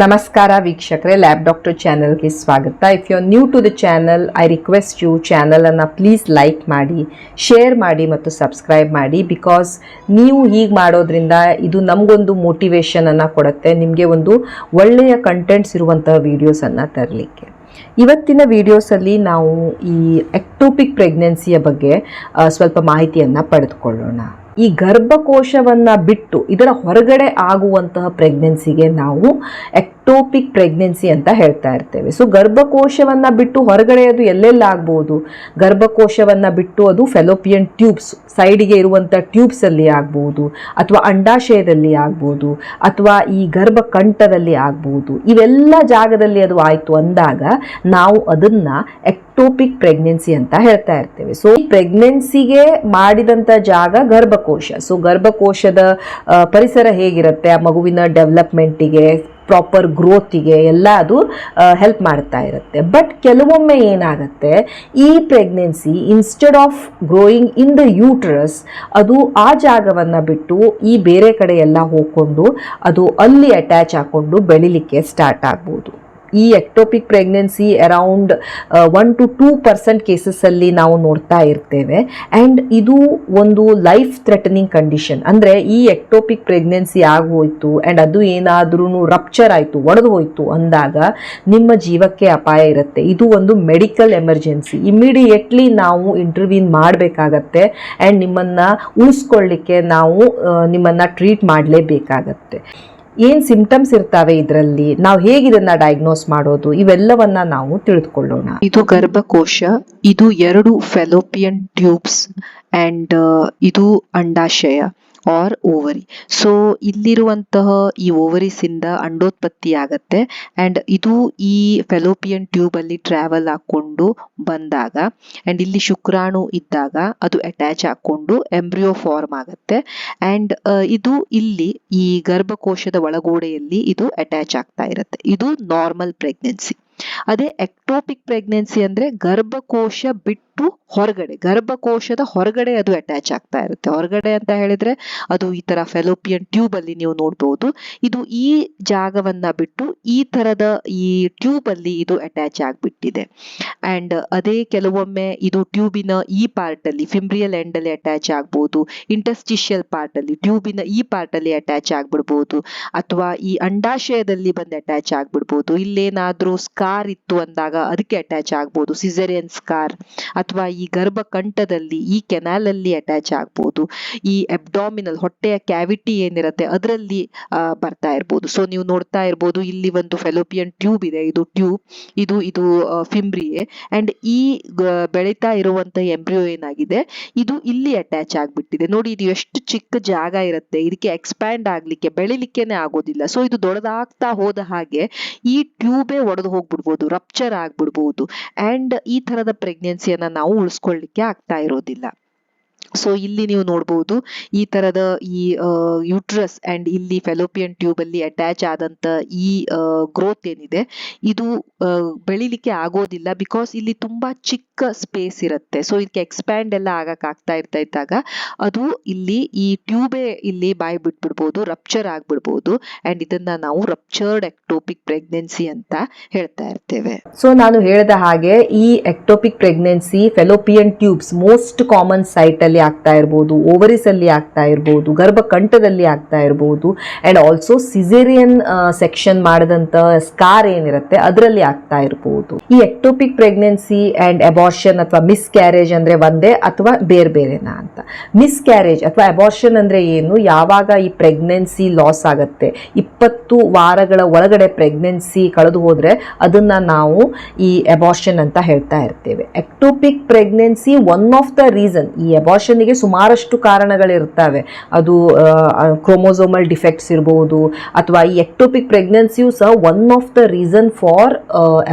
ನಮಸ್ಕಾರ ವೀಕ್ಷಕರೇ lab doctor ಚಾನಲ್ಗೆ ಸ್ವಾಗತ. If you are new to the channel I request you ಚಾನಲನ್ನು ಪ್ಲೀಸ್ ಲೈಕ್ ಮಾಡಿ ಶೇರ್ ಮಾಡಿ ಮತ್ತು ಸಬ್ಸ್ಕ್ರೈಬ್ ಮಾಡಿ ಬಿಕಾಸ್ ನೀವು ಹೀಗೆ ಮಾಡೋದ್ರಿಂದ ಇದು ನಮಗೊಂದು ಮೋಟಿವೇಶನನ್ನು ಕೊಡುತ್ತೆ, ನಿಮಗೆ ಒಂದು ಒಳ್ಳೆಯ ಕಂಟೆಂಟ್ಸ್ ಇರುವಂತಹ ವೀಡಿಯೋಸನ್ನು ತರಲಿಕ್ಕೆ. ಇವತ್ತಿನ ವಿಡಿಯೋಸಲ್ಲಿ ನಾವು ಈ ಎಕ್ಟೋಪಿಕ್ ಪ್ರೆಗ್ನೆನ್ಸಿಯ ಬಗ್ಗೆ ಸ್ವಲ್ಪ ಮಾಹಿತಿಯನ್ನು ಪಡೆದುಕೊಳ್ಳೋಣ. ಈ ಗರ್ಭಕೋಶವನ್ನು ಬಿಟ್ಟು ಇದರ ಹೊರಗಡೆ ಆಗುವಂತಹ ಪ್ರೆಗ್ನೆನ್ಸಿಗೆ ನಾವು ಎಕ್ಟೋಪಿಕ್ ಪ್ರೆಗ್ನೆನ್ಸಿ ಅಂತ ಹೇಳ್ತಾ ಇರ್ತೇವೆ. ಸೊ ಗರ್ಭಕೋಶವನ್ನು ಬಿಟ್ಟು ಹೊರಗಡೆ ಅದು ಎಲ್ಲೆಲ್ಲಾಗ್ಬೋದು ಗರ್ಭಕೋಶವನ್ನು ಬಿಟ್ಟು ಅದು ಫೆಲೋಪಿಯನ್ ಟ್ಯೂಬ್ಸ್ ಸೈಡಿಗೆ ಇರುವಂಥ ಟ್ಯೂಬ್ಸಲ್ಲಿ ಆಗ್ಬೋದು, ಅಥವಾ ಅಂಡಾಶಯದಲ್ಲಿ ಆಗ್ಬೋದು, ಅಥವಾ ಈ ಗರ್ಭಕಂಠದಲ್ಲಿ ಆಗ್ಬೋದು. ಇವೆಲ್ಲ ಜಾಗದಲ್ಲಿ ಅದು ಆಯಿತು ಅಂದಾಗ ನಾವು ಅದನ್ನು ಎಕ್ಟೋಪಿಕ್ ಪ್ರೆಗ್ನೆನ್ಸಿ ಅಂತ ಹೇಳ್ತಾ ಇರ್ತೇವೆ. ಸೊ ಈ ಪ್ರೆಗ್ನೆನ್ಸಿಗೆ ಮಾಡಿದಂಥ ಜಾಗ ಗರ್ಭಕೋಶ. ಸೊ ಗರ್ಭಕೋಶದ ಪರಿಸರ ಹೇಗಿರುತ್ತೆ? ಆ ಮಗುವಿನ ಡೆವಲಪ್ಮೆಂಟಿಗೆ, ಪ್ರಾಪರ್ ಗ್ರೋತಿಗೆ ಎಲ್ಲ ಅದು ಹೆಲ್ಪ್ ಮಾಡ್ತಾ ಇರುತ್ತೆ. ಬಟ್ ಕೆಲವೊಮ್ಮೆ ಏನಾಗುತ್ತೆ? ಈ pregnancy instead of growing in the uterus ಅದು ಆ ಜಾಗವನ್ನು ಬಿಟ್ಟು ಈ ಬೇರೆ ಕಡೆ ಎಲ್ಲ ಹೋಗ್ಕೊಂಡು ಅದು ಅಲ್ಲಿ ಅಟ್ಯಾಚ್ ಹಾಕ್ಕೊಂಡು ಬೆಳಿಲಿಕ್ಕೆ ಸ್ಟಾರ್ಟ್ ಆಗ್ಬೋದು. ಈ ectopic pregnancy around one to two percent ಕೇಸಸ್ಸಲ್ಲಿ ನಾವು ನೋಡ್ತಾ ಇರ್ತೇವೆ. ಆ್ಯಂಡ್ ಇದು ಒಂದು ಲೈಫ್ ಥ್ರೆಟನಿಂಗ್ ಕಂಡೀಷನ್ ಅಂದರೆ ಈ ಎಕ್ಟೋಪಿಕ್ ಪ್ರೆಗ್ನೆನ್ಸಿ ಆಗೋಯ್ತು ಆ್ಯಂಡ್ ಅದು ಏನಾದ್ರೂ ರಪ್ಚರ್ ಆಯಿತು, ಒಡೆದು ಹೋಯ್ತು ಅಂದಾಗ ನಿಮ್ಮ ಜೀವಕ್ಕೆ ಅಪಾಯ ಇರುತ್ತೆ. ಇದು ಒಂದು ಮೆಡಿಕಲ್ ಎಮರ್ಜೆನ್ಸಿ ಇಮಿಡಿಯೇಟ್ಲಿ ನಾವು ಇಂಟರ್ವ್ಯೂನ್ ಮಾಡಬೇಕಾಗತ್ತೆ ಆ್ಯಂಡ್ ನಿಮ್ಮನ್ನು ಉಳಿಸ್ಕೊಳ್ಳಿಕ್ಕೆ ನಾವು ನಿಮ್ಮನ್ನು ಟ್ರೀಟ್ ಮಾಡಲೇಬೇಕಾಗತ್ತೆ. ಏನು ಸಿಂಪ್ಟಮ್ಸ್ ಇರ್ತಾವೆ ಇದರಲ್ಲಿ? ನಾವು ಹೇಗೆ ಇದನ್ನ ಡಯಾಗ್ನೋಸ್ ಮಾಡೋದು? ಇವೆಲ್ಲವನ್ನ ನಾವು ತಿಳಿದುಕೊಳ್ಳೋಣ ಇದು ಗರ್ಭಕೋಶ, ಇದು ಎರಡು ಫೆಲೋಪಿಯನ್ ಟ್ಯೂಬ್ಸ್ ಅಂಡ್ ಇದು ಅಂಡಾಶಯ. ಆರ್ ಓವರಿ ಸೊ ಇಲ್ಲಿರುವಂತಹ ಈ ಓವರೀಸ್ ಇಂದ ಅಂಡೋತ್ಪತ್ತಿ ಆಗತ್ತೆ. ಅಂಡ್ ಇದು ಈ ಫೆಲೋಪಿಯನ್ ಟ್ಯೂಬ್ ಅಲ್ಲಿ ಟ್ರಾವೆಲ್ ಹಾಕೊಂಡು ಬಂದಾಗ ಅಂಡ್ ಇಲ್ಲಿ ಶುಕ್ರಾಣು ಇದ್ದಾಗ ಅದು ಅಟ್ಯಾಚ್ ಹಾಕೊಂಡು ಎಂಬ್ರಿಯೋ ಫಾರ್ಮ್ ಆಗತ್ತೆ. ಅಂಡ್ ಇದು ಇಲ್ಲಿ ಈ ಗರ್ಭಕೋಶದ ಒಳಗೋಡೆಯಲ್ಲಿ ಇದು ಅಟ್ಯಾಚ್ ಆಗ್ತಾ ಇರುತ್ತೆ. ಇದು ನಾರ್ಮಲ್ ಪ್ರೆಗ್ನೆನ್ಸಿ ಅದೇ ಎಕ್ಟೋಪಿಕ್ ಪ್ರೆಗ್ನೆನ್ಸಿ ಅಂದ್ರೆ ಗರ್ಭಕೋಶ ಬಿಟ್ಟು ಹೊರಗಡೆ, ಗರ್ಭಕೋಶದ ಹೊರಗಡೆ ಅದು ಅಟ್ಯಾಚ್ ಆಗ್ತಾ ಇರುತ್ತೆ. ಹೊರಗಡೆ ಅಂತ ಹೇಳಿದ್ರೆ ಅದು ಈ ತರ ಫೆಲೋಪಿಯನ್ ಟ್ಯೂಬ್ ಅಲ್ಲಿ ನೀವು ನೋಡ್ಬೋದು. ಇದು ಈ ಜಾಗವನ್ನ ಬಿಟ್ಟು ಈ ತರದ ಈ ಟ್ಯೂಬ್ ಅಲ್ಲಿ ಇದು ಅಟ್ಯಾಚ್ ಆಗಿಬಿಟ್ಟಿದೆ. ಅಂಡ್ ಅದೇ ಕೆಲವೊಮ್ಮೆ ಇದು ಟ್ಯೂಬಿನ ಈ ಪಾರ್ಟ್ ಅಲ್ಲಿ ಫಿಂಬ್ರಿಯಲ್ ಎಂಡ್ ಅಲ್ಲಿ ಅಟ್ಯಾಚ್ ಆಗ್ಬೋದು ಇಂಟಸ್ಟಿಷಿಯಲ್ ಪಾರ್ಟ್ ಅಲ್ಲಿ ಟ್ಯೂಬಿನ ಈ ಪಾರ್ಟ್ ಅಲ್ಲಿ ಅಟ್ಯಾಚ್ ಆಗ್ಬಿಡ್ಬಹುದು ಅಥವಾ ಈ ಅಂಡಾಶಯದಲ್ಲಿ ಬಂದು ಅಟ್ಯಾಚ್ ಆಗ್ಬಿಡ್ಬೋದು, ಇಲ್ಲೇನಾದ್ರೂ ಸ್ಕಾರ್ ಇತ್ತು ಅಂದಾಗ ಅದಕ್ಕೆ ಅಟ್ಯಾಚ್ ಆಗ್ಬೋದು. ಸಿಸರಿಯನ್ ಸ್ಕಾರ್ ಅಥವಾ ಈ ಗರ್ಭಕಂಠದಲ್ಲಿ ಈ ಕೆನಾಲ್ ಅಲ್ಲಿ ಅಟ್ಯಾಚ್ ಆಗ್ಬೋದು. ಈ ಅಬ್ಡಾಮಿನಲ್ ಹೊಟ್ಟೆಯ ಕ್ಯಾವಿಟಿ ಏನಿರುತ್ತೆ ಅದರಲ್ಲಿ ಬರ್ತಾ ಇರ್ಬೋದು. ಸೊ ನೀವು ನೋಡ್ತಾ ಇರ್ಬೋದು, ಇಲ್ಲಿ ಒಂದು ಫೆಲೋಪಿಯನ್ ಟ್ಯೂಬ್ ಇದೆ. ಇದು ಟ್ಯೂಬ್ ಇದು ಇದು ಫಿಂಬ್ರಿಯೆ ಅಂಡ್ ಈ ಬೆಳೀತಾ ಇರುವಂತ ಎಂಬ್ರಿಯೋ ಏನಾಗಿದೆ? ಇದು ಇಲ್ಲಿ ಅಟ್ಯಾಚ್ ಆಗ್ಬಿಟ್ಟಿದೆ. ನೋಡಿ, ಇದು ಎಷ್ಟು ಚಿಕ್ಕ ಜಾಗ ಇರುತ್ತೆ. ಇದಕ್ಕೆ ಎಕ್ಸ್ಪ್ಯಾಂಡ್ ಆಗ್ಲಿಕ್ಕೆ, ಬೆಳಿಲಿಕ್ಕೆನೆ ಆಗೋದಿಲ್ಲ. ಸೊ ಇದು ದೊಡ್ಡದಾಗ್ತಾ ಹೋದ ಹಾಗೆ ಈ ಟ್ಯೂಬೇ ಒಡೆದು ಹೋಗ್ಬಿಡ್ಬೋದು. ರಪ್ಚರ್ ಆಗ್ಬಿಡ್ಬೋದು. ಅಂಡ್ ಈ ತರದ ಪ್ರೆಗ್ನೆನ್ಸಿಯನ್ನು ನಾವು ಉಳಿಸ್ಕೊಳ್ಳಿಕ್ಕೆ ಆಗ್ತಾ ಇರೋದಿಲ್ಲ. ಸೊ ಇಲ್ಲಿ ನೀವು ನೋಡ್ಬೋದು, ಈ ತರದ ಈ ಯೂಟ್ರಸ್ ಅಂಡ್ ಇಲ್ಲಿ ಫೆಲೋಪಿಯನ್ ಟ್ಯೂಬ್ ಅಲ್ಲಿ ಅಟ್ಯಾಚ್ ಆದಂತ ಈ ಗ್ರೋತ್ ಏನಿದೆ, ಇದು ಬೆಳಿಲಿಕ್ಕೆ ಆಗೋದಿಲ್ಲ ಬಿಕಾಸ್ ಇಲ್ಲಿ ತುಂಬಾ ಚಿಕ್ಕ ಸ್ಪೇಸ್ ಇರುತ್ತೆ. ಸೊ ಇದಕ್ಕೆ ಎಕ್ಸ್ಪ್ಯಾಂಡ್ ಎಲ್ಲ ಆಗಕ್ ಆಗ್ತಾ ಇರ್ತಾ ಇದ್ದಾಗ ಅದು ಇಲ್ಲಿ ಈ ಟ್ಯೂಬೇ ಇಲ್ಲಿ ಬಾಯ್ ಬಿಟ್ಬಿಡ್ಬೋದು ರಪ್ಚರ್ ಆಗ್ಬಿಡ್ಬೋದು ಅಂಡ್ ಇದನ್ನ ನಾವು ರಪ್ಚರ್ಡ್ ಎಕ್ಟೋಪಿಕ್ ಪ್ರೆಗ್ನೆನ್ಸಿ ಅಂತ ಹೇಳ್ತಾ ಇರ್ತೇವೆ. ಸೊ ನಾನು ಹೇಳಿದ ಹಾಗೆ ಈ ectopic pregnancy fallopian tubes most common site ಅಲ್ಲಿ ಆಗ್ತಾ ಇರ್ಬೋದು ಓವರಿಸ್ ಅಲ್ಲಿ ಆಗ್ತಾ ಇರ್ಬೋದು, ಗರ್ಭಕಂಠದಲ್ಲಿ ಆಗ್ತಾ ಇರ್ಬೋದು ಅಂಡ್ ಆಲ್ಸೋ ಸಿಸೇರಿಯನ್ ಸೆಕ್ಷನ್ ಮಾಡಿದಂತ ಸ್ಕಾರ್ ಏನಿರುತ್ತೆ, ಅದರಲ್ಲಿ ಆಗ್ತಾ ಇರ್ಬೋದು. ಈ ಎಕ್ಟೋಪಿಕ್ ಪ್ರೆಗ್ನೆನ್ಸಿ ಅಂಡ್ ಅಬಾರ್ಷನ್ ಅಥವಾ ಮಿಸ್ ಕ್ಯಾರೇಜ್ ಅಂದರೆ ಒಂದೇ ಅಥವಾ ಬೇರೆ ಬೇರೆನಾ ಅಂತ? ಮಿಸ್ ಕ್ಯಾರೇಜ್ ಅಥವಾ ಅಬಾರ್ಷನ್ ಅಂದರೆ ಏನು? ಯಾವಾಗ ಈ ಪ್ರೆಗ್ನೆನ್ಸಿ ಲಾಸ್ ಆಗುತ್ತೆ? ಇಪ್ಪತ್ತು ವಾರಗಳ ಒಳಗಡೆ ಪ್ರೆಗ್ನೆನ್ಸಿ ಕಳೆದು ಹೋದರೆ ಅದನ್ನ ನಾವು ಈ ಅಬಾರ್ಷನ್ ಅಂತ ಹೇಳ್ತಾ ಇರ್ತೇವೆ. Ectopic pregnancy one of the reason ಈ ಅಬಾರ್ಷನ್ಗೆ ಸುಮಾರಷ್ಟು ಕಾರಣಗಳಿರ್ತವೆ. ಅದು ಕ್ರೋಮೋಸೋಮಲ್ ಡಿಫೆಕ್ಟ್ಸ್ ಇರಬಹುದು ಅಥವಾ ಈ ಎಕ್ಟೋಪಿಕ್ ಪ್ರೆಗ್ನೆನ್ಸಿಯು ಸಹ one of the reason for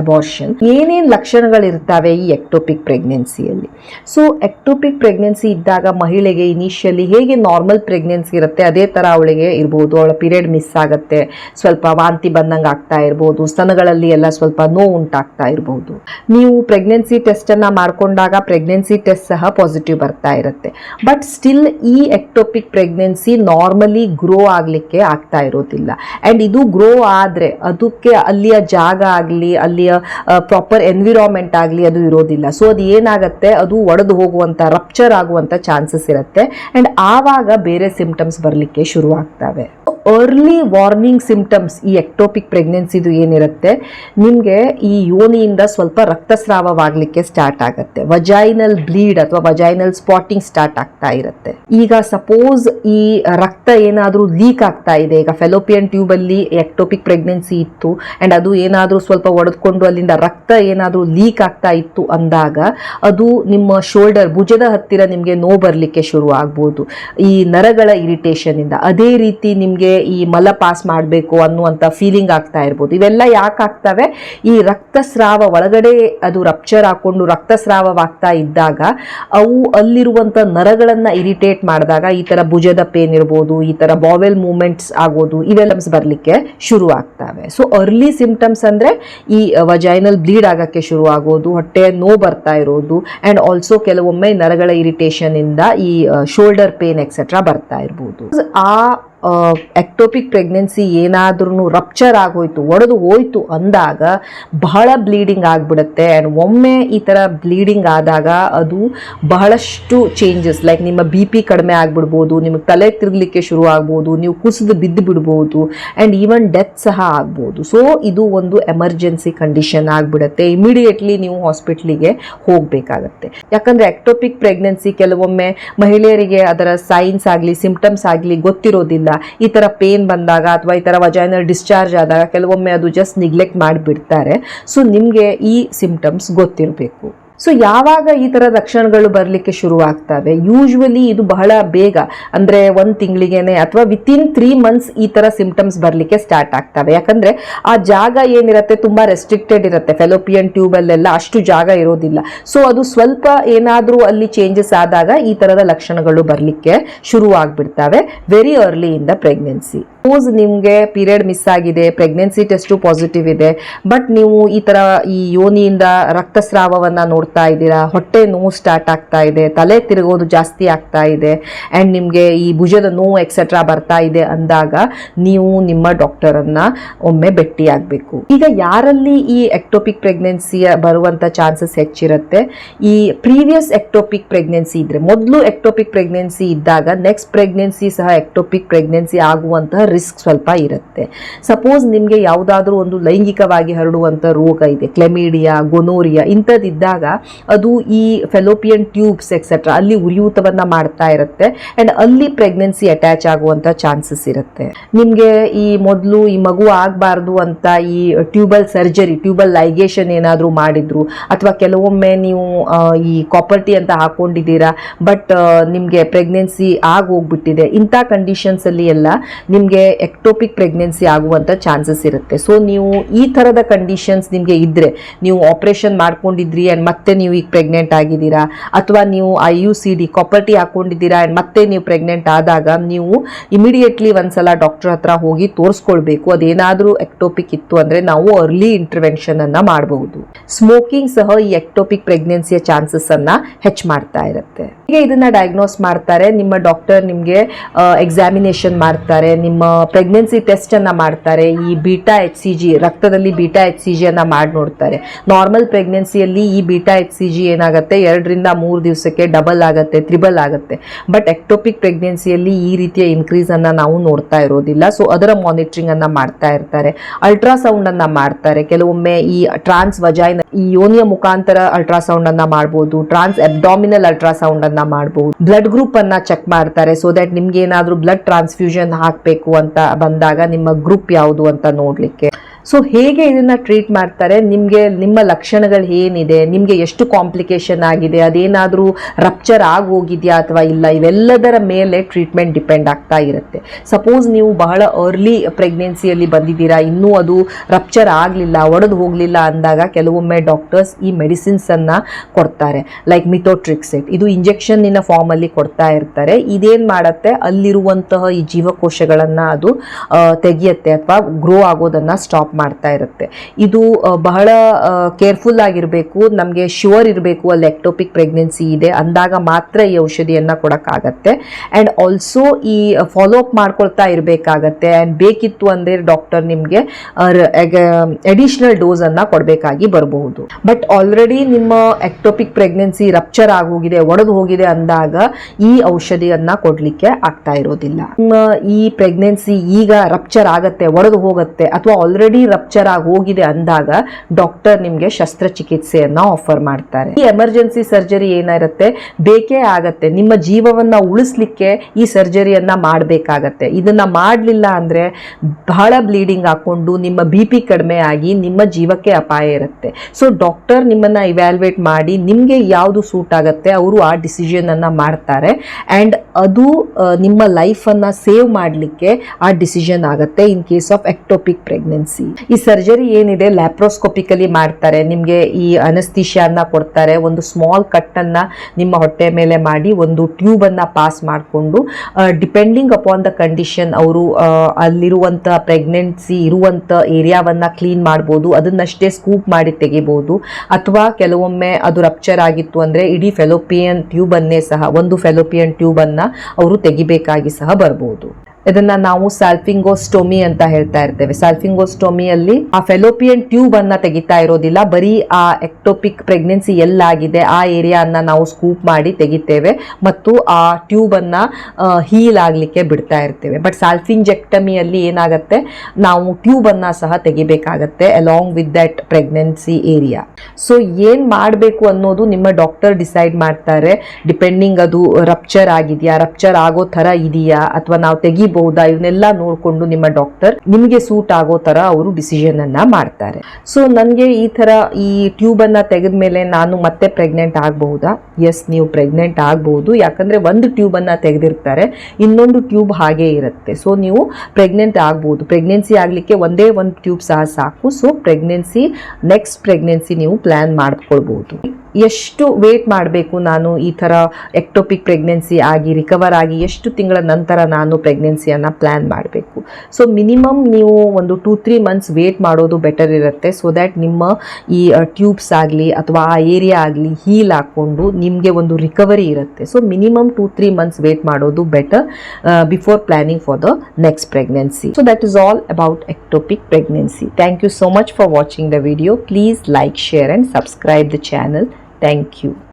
abortion ಏನೇನು ಲಕ್ಷಣಗಳಿರ್ತವೆ ಈ ಎಕ್ಟೋಪಿಕ್ ಎಕ್ಟೋಪಿಕ್ ಪ್ರೆಗ್ನೆನ್ಸಿಯಲ್ಲಿ ಸೊ ಎಕ್ಟೋಪಿಕ್ ಪ್ರೆಗ್ನೆನ್ಸಿ ಇದ್ದಾಗ ಮಹಿಳೆಗೆ ಇನಿಷಿಯಲಿ ಹೇಗೆ ನಾರ್ಮಲ್ ಪ್ರೆಗ್ನೆನ್ಸಿ ಇರುತ್ತೆ, ಅದೇ ಥರ ಅವಳಿಗೆ ಇರ್ಬೋದು. ಅವಳ ಪೀರಿಯಡ್ ಮಿಸ್ ಆಗುತ್ತೆ, ಸ್ವಲ್ಪ ವಾಂತಿ ಬಂದಂಗೆ ಆಗ್ತಾ ಇರ್ಬೋದು, ಸ್ತನಗಳಲ್ಲಿ ಎಲ್ಲ ಸ್ವಲ್ಪ ನೋವು ಉಂಟಾಗ್ತಾ ಇರ್ಬೋದು. ನೀವು ಪ್ರೆಗ್ನೆನ್ಸಿ ಟೆಸ್ಟನ್ನು ಮಾಡಿಕೊಂಡಾಗ ಪ್ರೆಗ್ನೆನ್ಸಿ ಟೆಸ್ಟ್ ಸಹ ಪಾಸಿಟಿವ್ ಬರ್ತಾ ಇರುತ್ತೆ. ಬಟ್ ಸ್ಟಿಲ್ ಈ ಎಕ್ಟೋಪಿಕ್ ಪ್ರೆಗ್ನೆನ್ಸಿ ನಾರ್ಮಲಿ ಗ್ರೋ ಆಗಲಿಕ್ಕೆ ಆಗ್ತಾ ಇರೋದಿಲ್ಲ. ಆ್ಯಂಡ್ ಇದು ಗ್ರೋ ಆದರೆ, ಅದಕ್ಕೆ ಅಲ್ಲಿಯ ಜಾಗ ಆಗಲಿ, ಅಲ್ಲಿಯ ಪ್ರಾಪರ್ ಎನ್ವಿರಾನ್ಮೆಂಟ್ ಆಗಲಿ ಅದು ಇರೋದಿಲ್ಲ. ಸೊ ಅದು ಏನಾಗುತ್ತೆ? ಅದು ಒಡೆದು ಹೋಗುವಂಥ ರಪ್ಚರ್ ಆಗುವಂಥ ಚಾನ್ಸಸ್ ಇರುತ್ತೆ. ಆ್ಯಂಡ್ ಆವಾಗ ಬೇರೆ ಸಿಂಪ್ಟಮ್ಸ್ ಬರಲಿಕ್ಕೆ ಶುರು ಆಗ್ತವೆ ಅರ್ಲಿ ವಾರ್ನಿಂಗ್ ಸಿಂಪ್ಟಮ್ಸ್ ಈ ಎಕ್ಟೋಪಿಕ್ ಪ್ರೆಗ್ನೆನ್ಸಿದು ಏನಿರುತ್ತೆ, ನಿಮಗೆ ಈ ಯೋನಿಯಿಂದ ಸ್ವಲ್ಪ ರಕ್ತಸ್ರಾವವಾಗಲಿಕ್ಕೆ ಸ್ಟಾರ್ಟ್ ಆಗುತ್ತೆ. ವಜೈನಲ್ ಬ್ಲೀಡ್ ಅಥವಾ ವಜೈನಲ್ ಸ್ಪಾಟಿಂಗ್ ಸ್ಟಾರ್ಟ್ ಆಗ್ತಾ ಇರುತ್ತೆ. ಈಗ ಸಪೋಸ್ ಈ ರಕ್ತ ಏನಾದರೂ ಲೀಕ್ ಆಗ್ತಾ ಇದೆ, ಈಗ ಫೆಲೋಪಿಯನ್ ಟ್ಯೂಬಲ್ಲಿ ಎಕ್ಟೋಪಿಕ್ ಪ್ರೆಗ್ನೆನ್ಸಿ ಇತ್ತು ಆ್ಯಂಡ್ ಅದು ಏನಾದರೂ ಸ್ವಲ್ಪ ಒಡೆದುಕೊಂಡು ಅಲ್ಲಿಂದ ರಕ್ತ ಏನಾದರೂ ಲೀಕ್ ಆಗ್ತಾ ಇತ್ತು ಅಂದಾಗ, ಅದು ನಿಮ್ಮ ಶೋಲ್ಡರ್ ಭುಜದ ಹತ್ತಿರ ನಿಮಗೆ ನೋವು ಬರಲಿಕ್ಕೆ ಶುರು ಆಗ್ಬೋದು ಈ ನರಗಳ ಇರಿಟೇಷನಿಂದ ಅದೇ ರೀತಿ ನಿಮಗೆ ಈ ಮಲ ಪಾಸ್ ಮಾಡಬೇಕು ಅನ್ನುವಂಥ ಫೀಲಿಂಗ್ ಆಗ್ತಾ ಇರ್ಬೋದು. ಇವೆಲ್ಲ ಯಾಕೆ ಆಗ್ತವೆ? ಈ ರಕ್ತಸ್ರಾವ ಒಳಗಡೆ ಅದು ರಪ್ಚರ್ ಹಾಕ್ಕೊಂಡು ರಕ್ತಸ್ರಾವವಾಗ್ತಾ ಇದ್ದಾಗ ಅವು ಅಲ್ಲಿರುವಂಥ ನರಗಳನ್ನು ಇರಿಟೇಟ್ ಮಾಡಿದಾಗ ಈ ಥರ ಭುಜದ ಪೇನ್ ಇರ್ಬೋದು, ಈ ಥರ ಬಾವೆಲ್ ಮೂಮೆಂಟ್ಸ್ ಆಗೋದು, ಇವೆಲ್ಲ ಬರಲಿಕ್ಕೆ ಶುರು ಆಗ್ತವೆ. ಸೊ ಅರ್ಲಿ ಸಿಂಪ್ಟಮ್ಸ್ ಅಂದರೆ ಈ ವಜೈನಲ್ ಬ್ಲೀಡ್ ಆಗೋಕ್ಕೆ ಶುರು ಆಗೋದು, ಹೊಟ್ಟೆ ನೋವು ಬರ್ತಾ ಇರೋದು ಆ್ಯಂಡ್ ಆಲ್ಸೋ ಕೆಲವೊಮ್ಮೆ ನರಗಳ ಇರಿಟೇಷನ್ ಇಂದ ಈ ಶೋಲ್ಡರ್ ಪೇನ್ ಎಕ್ಸೆಟ್ರಾ ಬರ್ತಾ ಇರ್ಬೋದು. ಆ ಎಕ್ಟೋಪಿಕ್ ಪ್ರೆಗ್ನೆನ್ಸಿ ಏನಾದ್ರೂ ರಪ್ಚರ್ ಆಗೋಯ್ತು, ಒಡೆದು ಹೋಯ್ತು ಅಂದಾಗ ಬಹಳ ಬ್ಲೀಡಿಂಗ್ ಆಗಿಬಿಡುತ್ತೆ. ಆ್ಯಂಡ್ ಒಮ್ಮೆ ಈ ಥರ ಬ್ಲೀಡಿಂಗ್ ಆದಾಗ ಅದು ಬಹಳಷ್ಟು ಚೇಂಜಸ್ ಲೈಕ್ ನಿಮ್ಮ ಬಿ ಪಿ ಕಡಿಮೆ ಆಗಿಬಿಡ್ಬೋದು, ನಿಮಗೆ ತಲೆ ತಿರುಗಲಿಕ್ಕೆ ಶುರು ಆಗ್ಬೋದು, ನೀವು ಕುಸಿದು ಬಿದ್ದು ಬಿಡ್ಬೋದು ಆ್ಯಂಡ್ ಈವನ್ ಡೆತ್ ಸಹ ಆಗ್ಬೋದು. ಸೊ ಇದು ಒಂದು ಎಮರ್ಜೆನ್ಸಿ ಕಂಡೀಷನ್ ಆಗಿಬಿಡುತ್ತೆ. ಇಮಿಡಿಯೇಟ್ಲಿ ನೀವು ಹಾಸ್ಪಿಟ್ಲಿಗೆ ಹೋಗಬೇಕಾಗತ್ತೆ. ಯಾಕಂದರೆ ಎಕ್ಟೋಪಿಕ್ ಪ್ರೆಗ್ನೆನ್ಸಿ ಕೆಲವೊಮ್ಮೆ ಮಹಿಳೆಯರಿಗೆ ಅದರ ಸೈನ್ಸ್ ಆಗಲಿ ಸಿಂಪ್ಟಮ್ಸ್ ಆಗಲಿ ಗೊತ್ತಿರೋದಿಲ್ಲ. ಈ ಥರ ಪೇನ್ ಬಂದಾಗ ಅಥವಾ ಈ ಥರ ವಜಾಯ್ನಲ್ಲಿ ಡಿಸ್ಚಾರ್ಜ್ ಆದಾಗ ಕೆಲವೊಮ್ಮೆ ಅದು ಜಸ್ಟ್ ನಿಗ್ಲೆಕ್ಟ್ ಮಾಡಿಬಿಡ್ತಾರೆ. ಸೊ ನಿಮಗೆ ಈ ಸಿಂಪ್ಟಮ್ಸ್ ಗೊತ್ತಿರಬೇಕು. ಸೊ ಯಾವಾಗ ಈ ಥರ ಲಕ್ಷಣಗಳು ಬರಲಿಕ್ಕೆ ಶುರುವಾಗ್ತವೆ? ಯೂಶ್ವಲಿ ಇದು ಬಹಳ ಬೇಗ, ಅಂದರೆ ಒಂದು ತಿಂಗಳಿಗೇನೆ ಅಥವಾ ವಿತಿನ್ ತ್ರೀ ಮಂತ್ಸ್ ಈ ಥರ ಸಿಂಪ್ಟಮ್ಸ್ ಬರಲಿಕ್ಕೆ ಸ್ಟಾರ್ಟ್ ಆಗ್ತವೆ. ಯಾಕಂದರೆ ಆ ಜಾಗ ಏನಿರುತ್ತೆ ತುಂಬ ರೆಸ್ಟ್ರಿಕ್ಟೆಡ್ ಇರುತ್ತೆ. ಫೆಲೋಪಿಯನ್ ಟ್ಯೂಬಲ್ಲೆಲ್ಲ ಅಷ್ಟು ಜಾಗ ಇರೋದಿಲ್ಲ. ಸೊ ಅದು ಸ್ವಲ್ಪ ಏನಾದರೂ ಅಲ್ಲಿ ಚೇಂಜಸ್ ಆದಾಗ ಈ ಥರದ ಲಕ್ಷಣಗಳು ಬರಲಿಕ್ಕೆ ಶುರು ಆಗ್ಬಿಡ್ತವೆ very early in the pregnancy suppose ನಿಮಗೆ ಪೀರಿಯಡ್ ಮಿಸ್ ಆಗಿದೆ ಪ್ರೆಗ್ನೆನ್ಸಿ ಟೆಸ್ಟು ಪಾಸಿಟಿವ್ ಇದೆ ಬಟ್ ನೀವು ಈ ಥರ ಈ ಯೋನಿಯಿಂದ ರಕ್ತಸ್ರಾವವನ್ನು ನೋಡ್ತಾ ಇದ್ದೀರಾ, ಹೊಟ್ಟೆ ನೋವು ಸ್ಟಾರ್ಟ್ ಆಗ್ತಾ ಇದೆ, ತಲೆ ತಿರುಗೋದು ಜಾಸ್ತಿ ಆಗ್ತಾ ಇದೆ ಆ್ಯಂಡ್ ನಿಮಗೆ ಈ ಭುಜದ ನೋವು ಎಕ್ಸೆಟ್ರಾ ಬರ್ತಾ ಇದೆ ಅಂದಾಗ ನೀವು ನಿಮ್ಮ ಡಾಕ್ಟರನ್ನು ಒಮ್ಮೆ ಭೇಟಿಯಾಗಬೇಕು. ಈಗ ಯಾರಲ್ಲಿ ಈ ಎಕ್ಟೋಪಿಕ್ ಪ್ರೆಗ್ನೆನ್ಸಿ ಬರುವಂಥ ಚಾನ್ಸಸ್ ಹೆಚ್ಚಿರುತ್ತೆ? ಈ ಪ್ರೀವಿಯಸ್ ಎಕ್ಟೋಪಿಕ್ ಪ್ರೆಗ್ನೆನ್ಸಿ ಇದ್ರೆ, ಮೊದಲು ಎಕ್ಟೋಪಿಕ್ ಪ್ರೆಗ್ನೆನ್ಸಿ ಇದ್ದಾಗ ನೆಕ್ಸ್ಟ್ ಪ್ರೆಗ್ನೆನ್ಸಿ ಸಹ ಎಕ್ಟೋಪಿಕ್ ಪ್ರೆಗ್ನೆನ್ಸಿ ಆಗುವಂತಹ ರಿಸ್ಕ್ ಸ್ವಲ್ಪ ಇರುತ್ತೆ. ಸಪೋಸ್ ನಿಮಗೆ ಯಾವುದಾದ್ರೂ ಒಂದು ಲೈಂಗಿಕವಾಗಿ ಹರಡುವಂಥ ರೋಗ ಇದೆ ಕ್ಲೆಮಿಡಿಯಾ ಗೊನೋರಿಯಾ ಇಂಥದ್ದಿದ್ದಾಗ ಅದು ಈ ಫೆಲೋಪಿಯನ್ ಟ್ಯೂಬ್ಸ್ ಎಕ್ಸೆಟ್ರಾ ಅಲ್ಲಿ ಉರಿಯೂತವನ್ನ ಮಾಡ್ತಾ ಇರುತ್ತೆ ಆ್ಯಂಡ್ ಅಲ್ಲಿ ಪ್ರೆಗ್ನೆನ್ಸಿ ಅಟ್ಯಾಚ್ ಆಗುವಂಥ ಚಾನ್ಸಸ್ ಇರುತ್ತೆ. ನಿಮಗೆ ಈ ಮೊದಲು ಈ ಮಗು ಆಗಬಾರ್ದು ಅಂತ ಈ ಟ್ಯೂಬಲ್ ಸರ್ಜರಿ ಟ್ಯೂಬಲ್ ಲೈಗೇಷನ್ ಏನಾದರೂ ಮಾಡಿದ್ರು ಅಥವಾ ಕೆಲವೊಮ್ಮೆ ನೀವು ಈ ಕಾಪರ್ಟಿ ಅಂತ ಹಾಕೊಂಡಿದ್ದೀರಾ ಬಟ್ ನಿಮಗೆ ಪ್ರೆಗ್ನೆನ್ಸಿ ಆಗೋಗ್ಬಿಟ್ಟಿದೆ, ಇಂಥ ಕಂಡೀಷನ್ಸಲ್ಲಿ ಎಲ್ಲ ನಿಮಗೆ ಎಕ್ಟೋಪಿಕ್ ಪ್ರೆಗ್ನೆನ್ಸಿ ಆಗುವಂಥ ಚಾನ್ಸಸ್ ಇರುತ್ತೆ. ಸೊ ನೀವು ಈ ಥರದ ಕಂಡೀಷನ್ಸ್ ನಿಮಗೆ ಇದ್ದರೆ ನೀವು ಆಪ್ರೇಷನ್ ಮಾಡ್ಕೊಂಡಿದ್ರಿ ಆ್ಯಂಡ್ ಮತ್ತೆ ನೀವು ಈಗ ಪ್ರೆಗ್ನೆಂಟ್ ಆಗಿದ್ದೀರಾ, ಅಥವಾ ನೀವು I U C D copper T ಹಾಕ್ಕೊಂಡಿದ್ದೀರಾ and ಮತ್ತೆ ನೀವು ಪ್ರೆಗ್ನೆಂಟ್ ಆದಾಗ ನೀವು ಇಮಿಡಿಯೇಟ್ಲಿ ಒಂದ್ಸಲ ಡಾಕ್ಟರ್ ಹತ್ರ ಹೋಗಿ ತೋರಿಸ್ಕೊಳ್ಬೇಕು. ಅದೇನಾದರೂ ಎಕ್ಟೋಪಿಕ್ ಇತ್ತು ಅಂದರೆ ನಾವು ಅರ್ಲಿ ಇಂಟರ್ವೆನ್ಷನನ್ನು ಮಾಡಬಹುದು. ಸ್ಮೋಕಿಂಗ್ ಸಹ ಈ ಎಕ್ಟೋಪಿಕ್ ಪ್ರೆಗ್ನೆನ್ಸಿಯ ಚಾನ್ಸಸ್ ಅನ್ನ ಹೆಚ್ಚು ಮಾಡ್ತಾ ಇರುತ್ತೆ. ಹೀಗೆ ಇದನ್ನ ಡಯಾಗ್ನೋಸ್ ಮಾಡ್ತಾರೆ. ನಿಮ್ಮ ಡಾಕ್ಟರ್ ನಿಮಗೆ ಎಕ್ಸಾಮಿನೇಷನ್ ಮಾಡ್ತಾರೆ. ನಿಮ್ಮ ಪ್ರೆಗ್ನೆನ್ಸಿ ಟೆಸ್ಟ್ ಅನ್ನ ಮಾಡ್ತಾರೆ, ಈ ಬೀಟಾ ಎಚ್ ಸಿ ಜಿ ರಕ್ತದಲ್ಲಿ ಬೀಟಾ ಎಚ್ ಸಿ ಜಿಯನ್ನು ಮಾಡಿ ನೋಡ್ತಾರೆ. ನಾರ್ಮಲ್ ಪ್ರೆಗ್ನೆನ್ಸಿಯಲ್ಲಿ ಈ ಬೀಟಾ ಎಚ್ ಸಿ ಜಿ ಏನಾಗುತ್ತೆ, ಎರಡರಿಂದ ಮೂರು ದಿವಸಕ್ಕೆ ಡಬಲ್ ಆಗುತ್ತೆ ತ್ರಿಬಲ್ ಆಗುತ್ತೆ. ಬಟ್ ಎಕ್ಟೋಪಿಕ್ ಪ್ರೆಗ್ನೆನ್ಸಿಯಲ್ಲಿ ಈ ರೀತಿಯ ಇನ್ಕ್ರೀಸ್ ಅನ್ನ ನಾವು ನೋಡ್ತಾ ಇರೋದಿಲ್ಲ. ಸೊ ಅದರ ಮಾನಿಟ್ರಿಂಗನ್ನು ಮಾಡ್ತಾ ಇರ್ತಾರೆ. ಅಲ್ಟ್ರಾಸೌಂಡ್ ಅನ್ನ ಮಾಡ್ತಾರೆ. ಕೆಲವೊಮ್ಮೆ ಈ ಟ್ರಾನ್ಸ್ ವಜೈನ್ ಈ ಯೋನಿಯ ಮುಖಾಂತರ ಅಲ್ಟ್ರಾಸೌಂಡ್ ಅನ್ನ ಮಾಡಬಹುದು ಟ್ರಾನ್ಸ್ ಅಬ್ಡಾಮಿನಲ್ ಅಲ್ಟ್ರಾಸೌಂಡ್ ಅನ್ನ ಮಾಡಬಹುದು ಬ್ಲಡ್ ಗ್ರೂಪ್ ಅನ್ನ ಚೆಕ್ ಮಾಡ್ತಾರೆ ಸೊ ದಟ್ ನಿಮ್ಗೆ ಏನಾದ್ರೂ ಬ್ಲಡ್ ಟ್ರಾನ್ಸ್ಫ್ಯೂಷನ್ ಹಾಕಬೇಕು ಅಂತ ಬಂದಾಗ ನಿಮ್ಮ ಗ್ರೂಪ್ ಯಾವುದು ಅಂತ ನೋಡ್ಲಿಕ್ಕೆ. ಸೊ ಹೇಗೆ ಇದನ್ನು ಟ್ರೀಟ್ ಮಾಡ್ತಾರೆ? ನಿಮಗೆ, ನಿಮ್ಮ ಲಕ್ಷಣಗಳು ಏನಿದೆ? ನಿಮಗೆ ಎಷ್ಟು ಕಾಂಪ್ಲಿಕೇಶನ್ ಆಗಿದೆ? ಅದೇನಾದರೂ ರಪ್ಚರ್ ಆಗಿ ಹೋಗಿದೆಯಾ ಅಥವಾ ಇಲ್ಲ? ಇವೆಲ್ಲದರ ಮೇಲೆ ಟ್ರೀಟ್ಮೆಂಟ್ ಡಿಪೆಂಡ್ ಆಗ್ತಾ ಇರುತ್ತೆ. ಸಪೋಸ್ ನೀವು ಬಹಳ ಅರ್ಲಿ ಪ್ರೆಗ್ನೆನ್ಸಿಯಲ್ಲಿ ಬಂದಿದ್ದೀರಾ. ಇನ್ನೂ ಅದು ರಪ್ಚರ್ ಆಗಲಿಲ್ಲ, ಒಡೆದು ಹೋಗಲಿಲ್ಲ ಅಂದಾಗ ಕೆಲವೊಮ್ಮೆ ಡಾಕ್ಟರ್ಸ್ ಈ ಮೆಡಿಸಿನ್ಸನ್ನು ಕೊಡ್ತಾರೆ. ಲೈಕ್ ಮಿಥೋಟ್ರಿಕ್ಸೆಟ್ ಇದು ಇಂಜೆಕ್ಷನ್ನಿನ ಫಾರ್ಮಲ್ಲಿ ಕೊಡ್ತಾ ಇರ್ತಾರೆ. ಇದೇನು ಮಾಡುತ್ತೆ? ಅಲ್ಲಿರುವಂತಹ ಈ ಜೀವಕೋಶಗಳನ್ನು ಅದು ತೆಗೆಯುತ್ತೆ ಅಥವಾ ಗ್ರೋ ಆಗೋದನ್ನು ಸ್ಟಾಪ್ ಮಾಡ್ತಾ ಇರುತ್ತೆ. ಇದು ಬಹಳ ಕೇರ್ಫುಲ್ ಆಗಿರಬೇಕು, ನಮಗೆ ಶ್ಯೂರ್ ಇರಬೇಕು, ಅಲ್ಲಿ ಎಕ್ಟೋಪಿಕ್ ಪ್ರೆಗ್ನೆನ್ಸಿ ಇದೆ ಅಂದಾಗ ಮಾತ್ರ ಈ ಔಷಧಿಯನ್ನು ಕೊಡೋಕ್ಕಾಗತ್ತೆ. ಆ್ಯಂಡ್ ಆಲ್ಸೋ ಈ ಫಾಲೋ ಅಪ್ ಮಾಡ್ಕೊಳ್ತಾ ಇರಬೇಕಾಗತ್ತೆ. ಆ್ಯಂಡ್ ಬೇಕಿತ್ತು ಅಂದರೆ ಡಾಕ್ಟರ್ ನಿಮಗೆ ಅಡಿಷ್ನಲ್ ಡೋಸನ್ನು ಕೊಡಬೇಕಾಗಿ ಬರಬಹುದು. ಬಟ್ ಆಲ್ರೆಡಿ ನಿಮ್ಮ ಎಕ್ಟೋಪಿಕ್ ಪ್ರೆಗ್ನೆನ್ಸಿ ರಪ್ಚರ್ ಆಗೋಗಿದೆ, ಒಡೆದು ಹೋಗಿದೆ ಅಂದಾಗ ಈ ಔಷಧಿಯನ್ನು ಕೊಡಲಿಕ್ಕೆ ಆಗ್ತಾ ಇರೋದಿಲ್ಲ. ಈ ಪ್ರೆಗ್ನೆನ್ಸಿ ಈಗ ರಪ್ಚರ್ ಆಗತ್ತೆ, ಒಡೆದು ಹೋಗುತ್ತೆ, ಅಥವಾ ಆಲ್ರೆಡಿ ರಪ್ಚರ್ ಆಗಿ ಹೋಗಿದೆ ಅಂದಾಗ ಡಾಕ್ಟರ್ ನಿಮಗೆ ಶಸ್ತ್ರಚಿಕಿತ್ಸೆಯನ್ನ ಆಫರ್ ಮಾಡ್ತಾರೆ. ಈ ಎಮರ್ಜೆನ್ಸಿ ಸರ್ಜರಿ ಏನಿರುತ್ತೆ, ಬೇಕೇ ಆಗತ್ತೆ. ನಿಮ್ಮ ಜೀವವನ್ನ ಉಳಿಸ್ಲಿಕ್ಕೆ ಈ ಸರ್ಜರಿಯನ್ನ ಮಾಡಬೇಕಾಗತ್ತೆ. ಇದನ್ನ ಮಾಡಲಿಲ್ಲ ಅಂದ್ರೆ ಬಹಳ ಬ್ಲೀಡಿಂಗ್ ಹಾಕೊಂಡು ನಿಮ್ಮ ಬಿ ಪಿ ಕಡಿಮೆ ಆಗಿ ನಿಮ್ಮ ಜೀವಕ್ಕೆ ಅಪಾಯ ಇರುತ್ತೆ. ಸೊ ಡಾಕ್ಟರ್ ನಿಮ್ಮನ್ನ ಇವ್ಯಾಲ್ಯೂಯೇಟ್ ಮಾಡಿ ನಿಮಗೆ ಯಾವುದು ಸೂಟ್ ಆಗುತ್ತೆ, ಅವರು ಆ ಡಿಸಿಷನ್ ಅನ್ನ ಮಾಡ್ತಾರೆ. ಅಂಡ್ ಅದು ನಿಮ್ಮ ನಿಮ್ಮ ಲೈಫನ್ನು ಸೇವ್ ಮಾಡಲಿಕ್ಕೆ ಆ ಡಿಸಿಷನ್ ಆಗುತ್ತೆ in case of ectopic pregnancy ಈ ಸರ್ಜರಿ ಏನಿದೆ ಲ್ಯಾಪ್ರೋಸ್ಕೋಪಿಕಲಿ ಮಾಡ್ತಾರೆ, ನಿಮಗೆ ಈ ಅನಸ್ತಿಷಿಯಾನ ಕೊಡ್ತಾರೆ, ಒಂದು ಸ್ಮಾಲ್ ಕಟ್ಟನ್ನು ನಿಮ್ಮ ಹೊಟ್ಟೆ ಮೇಲೆ ಮಾಡಿ ಒಂದು ಟ್ಯೂಬನ್ನು ಪಾಸ್ ಮಾಡಿಕೊಂಡು ಡಿಪೆಂಡಿಂಗ್ ಅಪಾನ್ ದ ಕಂಡೀಷನ್ ಅವರು ಅಲ್ಲಿರುವಂಥ ಪ್ರೆಗ್ನೆನ್ಸಿ ಇರುವಂಥ ಏರಿಯಾವನ್ನು ಕ್ಲೀನ್ ಮಾಡ್ಬೋದು, ಅದನ್ನಷ್ಟೇ ಸ್ಕೂಪ್ ಮಾಡಿ ತೆಗಿಬೋದು, ಅಥವಾ ಕೆಲವೊಮ್ಮೆ ಅದು ರಪ್ಚರ್ ಆಗಿತ್ತು ಅಂದರೆ ಇಡೀ ಫೆಲೋಪಿಯನ್ ಟ್ಯೂಬನ್ನೇ ಸಹ, ಒಂದು ಫೆಲೋಪಿಯನ್ ಟ್ಯೂಬನ್ನು ಅವರು ತೆಗಿಬೇಕಾಗಿ ಸಹ ಬರ್ಬೋದು. ಇದನ್ನ ನಾವು ಸ್ಯಾಲ್ಫಿಂಗೋಸ್ಟೋಮಿ ಅಂತ ಹೇಳ್ತಾ ಇರ್ತೇವೆ. ಸ್ಯಾಲ್ಫಿಂಗೋಸ್ಟೋಮಿಯಲ್ಲಿ ಆ ಫೆಲೋಪಿಯನ್ ಟ್ಯೂಬ್ ಅನ್ನ ತೆಗಿತಾ ಇರೋದಿಲ್ಲ. ಬರೀ ಆ ಎಕ್ಟೋಪಿಕ್ ಪ್ರೆಗ್ನೆನ್ಸಿ ಎಲ್ಲಾಗಿದೆ. ಆ ಏರಿಯಾನ ನಾವು ಸ್ಕೂಪ್ ಮಾಡಿ ತೆಗಿತೇವೆ. ಮತ್ತು ಆ ಟ್ಯೂಬ್ ಅನ್ನ ಹೀಲ್ ಆಗ್ಲಿಕ್ಕೆ ಬಿಡ್ತಾ ಇರ್ತೇವೆ. ಬಟ್ ಸ್ಯಾಲ್ಫಿಂಜೆಕ್ಟಮಿಯಲ್ಲಿ ಏನಾಗುತ್ತೆ? ನಾವು ಟ್ಯೂಬ್ ಅನ್ನ ಸಹ ತೆಗಿಬೇಕಾಗತ್ತೆ along with that pregnancy area so ಏನ್ ಮಾಡಬೇಕು ಅನ್ನೋದು ನಿಮ್ಮ ಡಾಕ್ಟರ್ ಡಿಸೈಡ್ ಮಾಡ್ತಾರೆ. ಡಿಪೆಂಡಿಂಗ್ ಅದು ರಪ್ಚರ್ ಆಗಿದೆಯಾ? ರಪ್ಚರ್ ಆಗೋ ತರ ಇದೆಯಾ? ಅಥವಾ ನಾವು ತೆಗಿಬಹುದಾ ಇವನ್ನೆಲ್ಲ ನೋಡಿಕೊಂಡು ನಿಮ್ಮ ಡಾಕ್ಟರ್ ನಿಮಗೆ ಸೂಟ್ ಆಗೋ ತರ ಅವರು ಡಿಸಿಷನ್ ಅನ್ನ ಮಾಡ್ತಾರೆ. ಸೊ ನನಗೆ ಈ ತರ ಈ ಟ್ಯೂಬ್ ಅನ್ನ ತೆಗೆದ ಮೇಲೆ ನಾನು ಮತ್ತೆ ಪ್ರೆಗ್ನೆಂಟ್ ಆಗಬಹುದಾ? ಎಸ್ ನೀವು ಪ್ರೆಗ್ನೆಂಟ್ ಆಗಬಹುದು. ಯಾಕಂದ್ರೆ ಒಂದು ಟ್ಯೂಬ್ ಅನ್ನ ತೆಗೆದಿರ್ತಾರೆ, ಇನ್ನೊಂದು ಟ್ಯೂಬ್ ಹಾಗೆ ಇರುತ್ತೆ. ಸೊ ನೀವು ಪ್ರೆಗ್ನೆಂಟ್ ಆಗಬಹುದು. ಪ್ರೆಗ್ನೆನ್ಸಿ ಆಗಲಿಕ್ಕೆ ಒಂದೇ ಒಂದು ಟ್ಯೂಬ್ ಸಹ ಸಾಕು. ಸೊ ಪ್ರೆಗ್ನೆನ್ಸಿ ನೆಕ್ಸ್ಟ್ ಪ್ರೆಗ್ನೆನ್ಸಿ ನೀವು ಪ್ಲ್ಯಾನ್ ಮಾಡ್ಕೊಳ್ಬೋದು ಎಷ್ಟು ವೇಟ್ ಮಾಡಬೇಕು ನಾನು ಈ ಥರ ಎಕ್ಟೋಪಿಕ್ ಪ್ರೆಗ್ನೆನ್ಸಿ ಆಗಿ ರಿಕವರ್ ಆಗಿ ಎಷ್ಟು ತಿಂಗಳ ನಂತರ ನಾನು ಪ್ರೆಗ್ನೆನ್ಸಿಯನ್ನು ಪ್ಲ್ಯಾನ್ ಮಾಡಬೇಕು? ಸೊ ಮಿನಿಮಮ್ ನೀವು ಒಂದು ಟೂ ತ್ರೀ ಮಂತ್ಸ್ ವೇಟ್ ಮಾಡೋದು ಬೆಟರ್ ಇರುತ್ತೆ. ಸೊ ದ್ಯಾಟ್ ನಿಮ್ಮ ಈ ಟ್ಯೂಬ್ಸ್ ಆಗಲಿ ಅಥವಾ ಆ ಏರಿಯಾ ಆಗಲಿ ಹೀಲ್ ಹಾಕ್ಕೊಂಡು ನಿಮಗೆ ಒಂದು ರಿಕವರಿ ಇರುತ್ತೆ. So minimum two three months wait ಮಾಡೋದು better before planning for the next pregnancy so that is all about ectopic pregnancy thank you so much for watching the video please like share and subscribe the channel. Thank you.